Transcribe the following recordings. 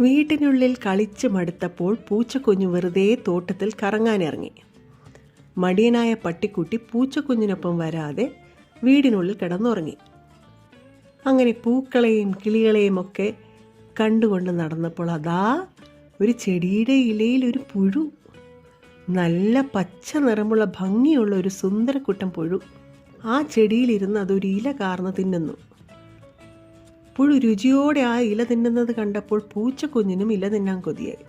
വീട്ടിനുള്ളിൽ കളിച്ച് മടുത്തപ്പോൾ പൂച്ചക്കുഞ്ഞ് വെറുതെ തോട്ടത്തിൽ കറങ്ങാനിറങ്ങി. മടിയനായ പട്ടിക്കുട്ടി പൂച്ചക്കുഞ്ഞിനൊപ്പം വരാതെ വീടിനുള്ളിൽ കിടന്നുറങ്ങി. അങ്ങനെ പൂക്കളെയും കിളികളെയും ഒക്കെ കണ്ടുകൊണ്ട് നടന്നപ്പോൾ അതാ ഒരു ചെടിയുടെ ഇലയിൽ ഒരു പുഴു. നല്ല പച്ച നിറമുള്ള ഭംഗിയുള്ള ഒരു സുന്ദരക്കുട്ടൻ പുഴു. ആ ചെടിയിലിരുന്ന് അതൊരു ഇല കാർന്ന് തിന്നുന്നു. പുഴു രുചിയോടെ ആ ഇല തിന്നുന്നത് കണ്ടപ്പോൾ പൂച്ചക്കുഞ്ഞിനും ഇല തിന്നാൻ കൊതിയായി.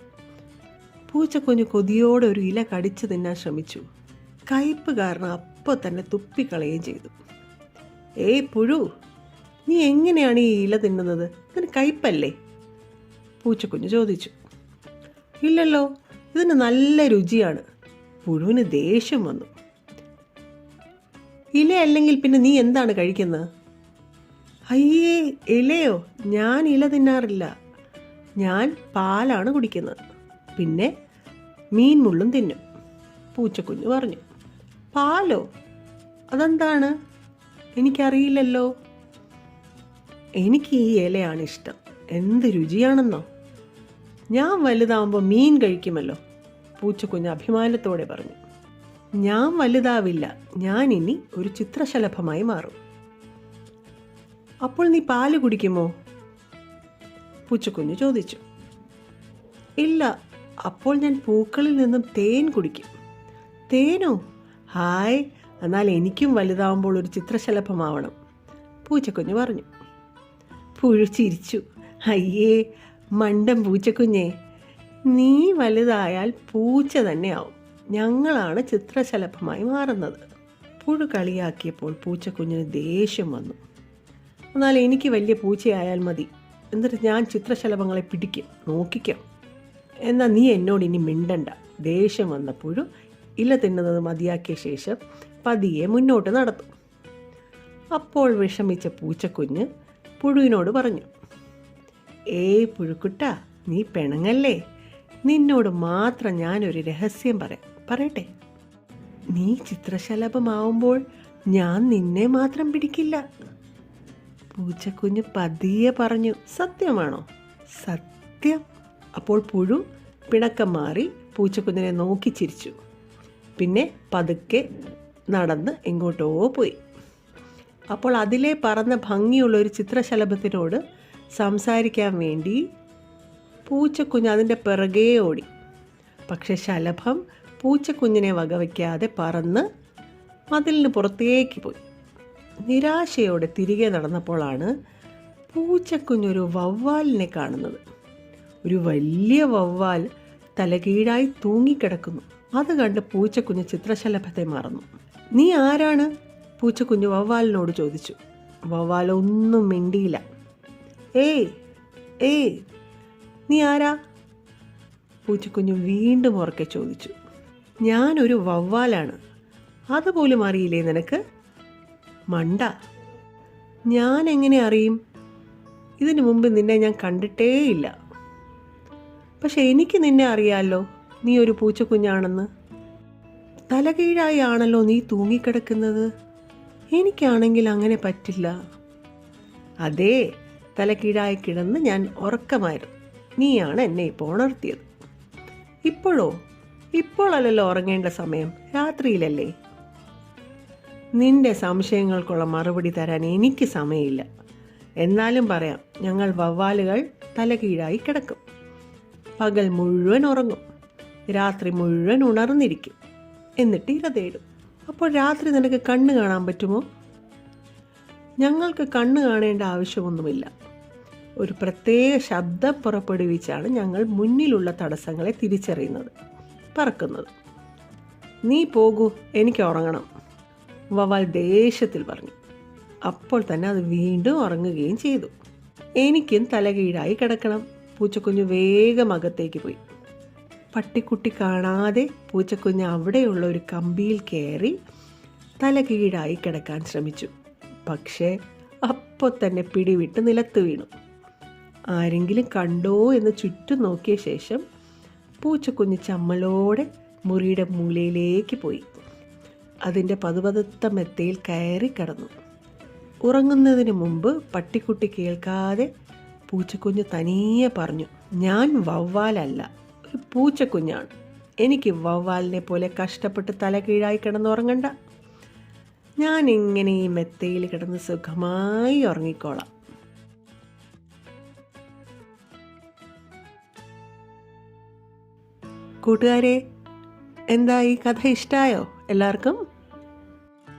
പൂച്ചക്കുഞ്ഞ് കൊതിയോടെ ഒരു ഇല കടിച്ചു തിന്നാൻ ശ്രമിച്ചു. കയ്പ് കാരണം അപ്പോൾ തന്നെ തുപ്പിക്കളയുകയും ചെയ്തു. ഏയ് പുഴു നീ എങ്ങനെയാണ് ഈ ഇല തിന്നുന്നത്? ഇതിന് കയ്പല്ലേ പൂച്ചക്കുഞ്ഞ് ചോദിച്ചു. ഇല്ലല്ലോ ഇതിന് നല്ല രുചിയാണ്. പുഴുവിന് ദേഷ്യം വന്നു. ഇല അല്ലെങ്കിൽ പിന്നെ നീ എന്താണ് കഴിക്കുന്നത്? അയ്യേ ഇലയോ? ഞാൻ ഇല തിന്നാറില്ല. ഞാൻ പാലാണ് കുടിക്കുന്നത്. പിന്നെ മീൻ മുള്ളും തിന്നും. പൂച്ചക്കുഞ്ഞ് പറഞ്ഞു. പാലോ? അതെന്താണ്? എനിക്കറിയില്ലല്ലോ. എനിക്ക് ഈ ഇലയാണ് ഇഷ്ടം. എന്ത് രുചിയാണെന്നോ. ഞാൻ വലുതാവുമ്പോൾ മീൻ കഴിക്കുമല്ലോ. പൂച്ചക്കുഞ്ഞ് അഭിമാനത്തോടെ പറഞ്ഞു. ഞാൻ വലുതാവില്ല. ഞാൻ ഇനി ഒരു ചിത്രശലഭമായി മാറും. അപ്പോൾ നീ പാൽ കുടിക്കുമോ? പൂച്ചക്കുഞ്ഞ് ചോദിച്ചു. ഇല്ല അപ്പോൾ ഞാൻ പൂക്കളിൽ നിന്നും തേൻ കുടിക്കും. തേനോ? ഹായ് എന്നാൽ എനിക്കും വലുതാവുമ്പോൾ ഒരു ചിത്രശലഭമാവണം പൂച്ചക്കുഞ്ഞ് പറഞ്ഞു. പുഴു ചിരിച്ചു അയ്യേ മണ്ടം പൂച്ചക്കുഞ്ഞേ നീ വലുതായാൽ പൂച്ച തന്നെയാവും. ഞങ്ങളാണ് ചിത്രശലഭമായി മാറുന്നത്. പുഴു കളിയാക്കിയപ്പോൾ പൂച്ചക്കുഞ്ഞിന് ദേഷ്യം വന്നു. എന്നാൽ എനിക്ക് വലിയ പൂച്ചയായാൽ മതി. എന്നിട്ട് ഞാൻ ചിത്രശലഭങ്ങളെ പിടിക്കും നോക്കിക്കാം. എന്നാൽ നീ എന്നോട് ഇനി മിണ്ടണ്ട. ദേഷ്യം വന്നപ്പോഴും പുഴു ഇല തിന്നുന്നത് മതിയാക്കിയ ശേഷം പതിയെ മുന്നോട്ട് നടത്തും. അപ്പോൾ വിഷമിച്ച പൂച്ചക്കുഞ്ഞ് പുഴുവിനോട് പറഞ്ഞു ഏയ് പുഴുക്കുട്ട നീ പെണങ്ങല്ലേ? നിന്നോട് മാത്രം ഞാനൊരു രഹസ്യം പറയാം. പറയട്ടെ. നീ ചിത്രശലഭമാവുമ്പോൾ ഞാൻ നിന്നെ മാത്രം പിടിക്കില്ല. പൂച്ചക്കുഞ്ഞ് പതിയെ പറഞ്ഞു സത്യമാണോ? സത്യം. അപ്പോൾ പുഴു പിണക്കം മാറി പൂച്ചക്കുഞ്ഞിനെ നോക്കി ചിരിച്ചു. പിന്നെ പതുക്കെ നടന്ന് എങ്ങോട്ടോ പോയി. അപ്പോൾ അതിലെ പറന്ന ഭംഗിയുള്ള ഒരു ചിത്രശലഭത്തിനോട് സംസാരിക്കാൻ വേണ്ടി പൂച്ചക്കുഞ്ഞ് അതിന്റെ പിറകെ ഓടി. പക്ഷെ ശലഭം പൂച്ചക്കുഞ്ഞിനെ വകവയ്ക്കാതെ പറന്ന് മതിലിന് പുറത്തേക്ക് പോയി. നിരാശയോടെ തിരികെ നടന്നപ്പോഴാണ് പൂച്ചക്കുഞ്ഞൊരു വവ്വാലിനെ കാണുന്നത്. ഒരു വലിയ വവ്വാൽ തലകീഴായി തൂങ്ങിക്കിടക്കുന്നു. അത് കണ്ട് പൂച്ചക്കുഞ്ഞ് ചിത്രശലഭത്തെ മറന്നു. നീ ആരാണ്? പൂച്ചക്കുഞ്ഞ് വവ്വാലിനോട് ചോദിച്ചു. വവ്വാൽ ഒന്നും മിണ്ടിയില്ല. ഏയ് ഏയ് നീ ആരാ? പൂച്ചക്കുഞ്ഞ് വീണ്ടും ഉറക്കെ ചോദിച്ചു. ഞാനൊരു വവ്വാലാണ്. അതുപോലും അറിയില്ലേ നിനക്ക്? മണ്ട. ഞാൻ എങ്ങനെ അറിയും? ഇതിനു മുമ്പ് നിന്നെ ഞാൻ കണ്ടിട്ടേയില്ല. പക്ഷെ എനിക്ക് നിന്നെ അറിയാമല്ലോ നീ ഒരു പൂച്ചക്കുഞ്ഞാണെന്ന്. തലകീഴായി ആണല്ലോ നീ തൂങ്ങിക്കിടക്കുന്നത്. എനിക്കാണെങ്കിൽ അങ്ങനെ പറ്റില്ല. അതേ തലകീഴായി കിടന്ന് ഞാൻ ഉറക്കമായിരുന്നു. നീയാണ് എന്നെ ഇപ്പോൾ ഉണർത്തിയത്. ഇപ്പോഴോ? ഇപ്പോഴല്ലല്ലോ ഉറങ്ങേണ്ട സമയം. രാത്രിയിലല്ലേ? നിന്റെ സംശയങ്ങൾക്കുള്ള മറുപടി തരാൻ എനിക്ക് സമയമില്ല. എന്നാലും പറയാം ഞങ്ങൾ വവ്വാലുകൾ തലകീഴായി കിടക്കും. പകൽ മുഴുവൻ ഉറങ്ങും. രാത്രി മുഴുവൻ ഉണർന്നിരിക്കും. എന്നിട്ട് ഇര തേടും. അപ്പോൾ രാത്രി നിനക്ക് കണ്ണ് കാണാൻ പറ്റുമോ? ഞങ്ങൾക്ക് കണ്ണ് കാണേണ്ട ആവശ്യമൊന്നുമില്ല. ഒരു പ്രത്യേക ശബ്ദം പുറപ്പെടുവിച്ചാണ് ഞങ്ങൾ മുന്നിലുള്ള തടസ്സങ്ങളെ തിരിച്ചറിയുന്നത് പറക്കുന്നത്. നീ പോകൂ എനിക്ക് ഉറങ്ങണം. വവാൽ ദേഷ്യത്തിൽ പറഞ്ഞു. അപ്പോൾ തന്നെ അത് വീണ്ടും ഉറങ്ങുകയും ചെയ്തു. എനിക്കും തലകീഴായി കിടക്കണം. പൂച്ചക്കുഞ്ഞ് വേഗം അകത്തേക്ക് പോയി. പട്ടിക്കുട്ടി കാണാതെ പൂച്ചക്കുഞ്ഞ് അവിടെയുള്ള ഒരു കമ്പിയിൽ കയറി തലകീഴായി കിടക്കാൻ ശ്രമിച്ചു. പക്ഷേ അപ്പോൾ തന്നെ പിടിവിട്ട് നിലത്ത് വീണു. ആരെങ്കിലും കണ്ടോ എന്ന് ചുറ്റും നോക്കിയ ശേഷം പൂച്ചക്കുഞ്ഞ് ചമ്മലോടെ മുറിയുടെ മൂലയിലേക്ക് പോയി. അതിന്റെ പതുപതുത്ത മെത്തയിൽ കയറി കിടന്നു. ഉറങ്ങുന്നതിന് മുമ്പ് പട്ടിക്കുട്ടി കേൾക്കാതെ പൂച്ചക്കുഞ്ഞ് തനിയെ പറഞ്ഞു ഞാൻ വവ്വാലല്ല ഒരു പൂച്ചക്കുഞ്ഞാണ്. എനിക്ക് വവ്വാലിനെ പോലെ കഷ്ടപ്പെട്ട് തല കീഴായി കിടന്നുറങ്ങണ്ട ഞാൻ ഇങ്ങനെ ഈ മെത്തയിൽ കിടന്ന് സുഖമായി ഉറങ്ങിക്കോളാം. കൂട്ടുകാരെ എന്താ ഈ കഥ ഇഷ്ടമായോ എല്ലാവർക്കും